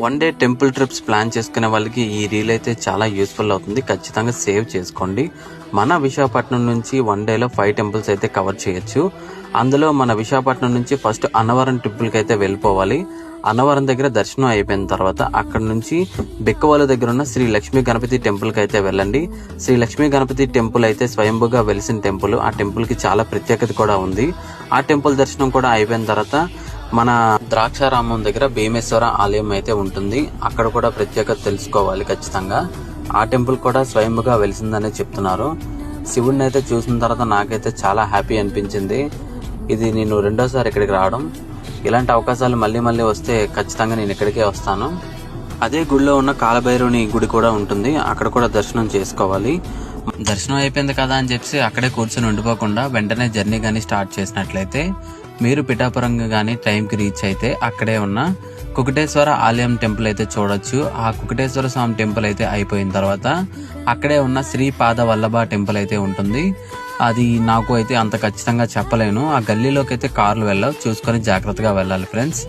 One day temple trips plan చేసుకునే వాళ్ళకి ఈ రీల్ అయితే చాలా యూస్ఫుల్ అవుతుంది. ఖచ్చితంగా సేవ్ చేసుకోండి. మన విశాఖపట్నం నుంచి వన్ డేలో ఫైవ్ టెంపుల్స్ అయితే కవర్ చేయొచ్చు. అందులో మన విశాఖపట్నం నుంచి ఫస్ట్ అన్నవరం టెంపుల్కి అయితే వెళ్ళిపోవాలి. అన్నవరం దగ్గర దర్శనం అయిపోయిన తర్వాత అక్కడ నుంచి బిక్కవాల దగ్గర ఉన్న శ్రీ లక్ష్మీ గణపతి టెంపుల్కి అయితే వెళ్ళండి. శ్రీ లక్ష్మీ గణపతి టెంపుల్ అయితే స్వయంభుగా వెలిసిన టెంపుల్. ఆ టెంపుల్కి చాలా ప్రత్యేకత కూడా ఉంది. ఆ టెంపుల్ దర్శనం కూడా అయిపోయిన తర్వాత మన ద్రాక్షారామం దగ్గర భీమేశ్వర ఆలయం అయితే ఉంటుంది. అక్కడ కూడా ప్రత్యేకత తెలుసుకోవాలి ఖచ్చితంగా. ఆ టెంపుల్ కూడా స్వయంగా వెలిసిందనే చెప్తున్నారు. శివుడిని అయితే చూసిన తర్వాత నాకైతే చాలా హ్యాపీ అనిపించింది. ఇది నేను రెండోసారి ఇక్కడికి రావడం. ఇలాంటి అవకాశాలు మళ్ళీ మళ్ళీ వస్తే ఖచ్చితంగా నేను ఇక్కడికే వస్తాను. అదే గుడిలో ఉన్న కాలభైరవుని గుడి కూడా ఉంటుంది. అక్కడ కూడా దర్శనం చేసుకోవాలి. దర్శనం అయిపోయింది కదా అని చెప్పి అక్కడే కూర్చొని ఉండిపోకుండా వెంటనే జర్నీ కానీ స్టార్ట్ చేసినట్లయితే మీరు పిఠాపురంగా కానీ టైంకి రీచ్ అయితే అక్కడే ఉన్న కుకటేశ్వర ఆలయం టెంపుల్ అయితే చూడొచ్చు. ఆ కుకటేశ్వర స్వామి టెంపుల్ అయితే అయిపోయిన తర్వాత అక్కడే ఉన్న శ్రీ పాద వల్లభ టెంపుల్ అయితే ఉంటుంది. అది నాకు అయితే అంత ఖచ్చితంగా చెప్పలేను. ఆ గల్లీలోకి అయితే కార్లు వెళ్ళవు. చూసుకొని జాగ్రత్తగా వెళ్ళాలి ఫ్రెండ్స్